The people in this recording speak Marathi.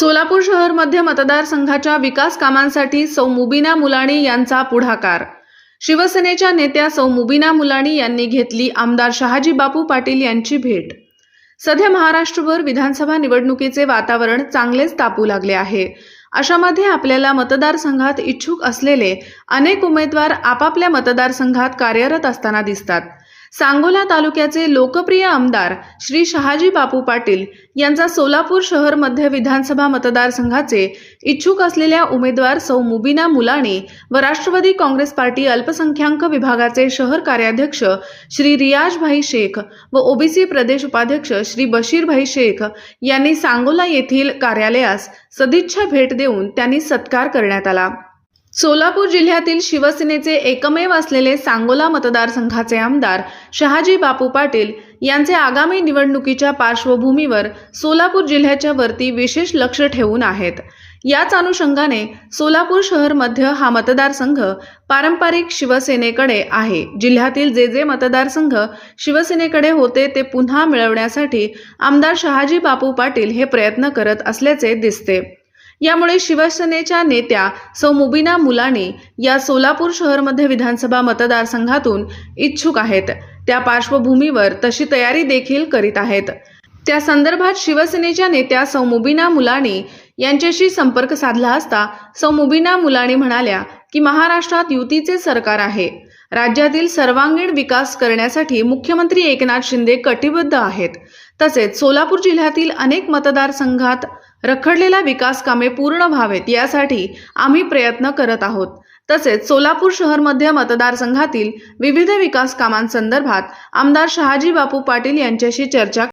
सोलापूर शहर मध्य मतदारसंघाच्या विकास कामांसाठी सौ मुबिना मुलाणी यांचा पुढाकार. शिवसेनेच्या नेत्या सौ मुबिना मुलाणी यांनी घेतली आमदार शहाजी बापू पाटील यांची भेट. सध्या महाराष्ट्रभर विधानसभा निवडणुकीचे वातावरण चांगलेच तापू लागले आहे. अशामध्ये आपल्याला मतदारसंघात इच्छुक असलेले अनेक उमेदवार आपापल्या मतदारसंघात कार्यरत असताना दिसतात. सांगोला तालुक्याचे लोकप्रिय आमदार श्री शहाजी बापू पाटील यांचा सोलापूर शहर मध्य विधानसभा मतदारसंघाचे इच्छुक असलेल्या उमेदवार सौ मुबिना मुलाणी व राष्ट्रवादी काँग्रेस पार्टी अल्पसंख्याक विभागाचे शहर कार्याध्यक्ष श्री रियाजभाई शेख व ओबीसी प्रदेश उपाध्यक्ष श्री बशीरभाई शेख यांनी सांगोला येथील कार्यालयास सदिच्छा भेट देऊन त्यांनी सत्कार करण्यात आला. सोलापूर जिल्ह्यातील शिवसेनेचे एकमेव असलेले सांगोला मतदारसंघाचे आमदार शहाजी बापू पाटील यांचे आगामी निवडणुकीच्या पार्श्वभूमीवर सोलापूर जिल्ह्याच्या वरती विशेष लक्ष ठेवून आहेत. याच अनुषंगाने सोलापूर शहर मध्य हा मतदारसंघ पारंपरिक शिवसेनेकडे आहे. जिल्ह्यातील जे जे मतदारसंघ शिवसेनेकडे होते ते पुन्हा मिळवण्यासाठी आमदार शहाजी बापू पाटील हे प्रयत्न करत असल्याचे दिसते. यामुळे शिवसेनेच्या नेत्या सौ मुबिना मुलानी या सोलापूर शहरमध्ये विधानसभा मतदारसंघातून इच्छुक आहेत. त्या पार्श्वभूमीवर तशी तयारी देखील करीत आहेत. त्या संदर्भात शिवसेनेच्या नेत्या सौ मुबिना मुलानी यांच्याशी संपर्क साधला असता सौ मुबिना मुलानी म्हणाल्या की महाराष्ट्रात युतीचे सरकार आहे. राज्यातील सर्वांगीण विकास करण्यासाठी मुख्यमंत्री एकनाथ शिंदे कटिबद्ध आहेत. तसेच सोलापूर जिल्ह्यातील अनेक मतदारसंघात रखडलेल्या विकास कामे पूर्ण व्हावेत यासाठी आम्ही प्रयत्न करत आहोत. तसेच सोलापूर शहर मध्य मतदारसंघातील विविध विकास कामांसंदर्भात आमदार शहाजी बापू पाटील यांच्याशी चर्चा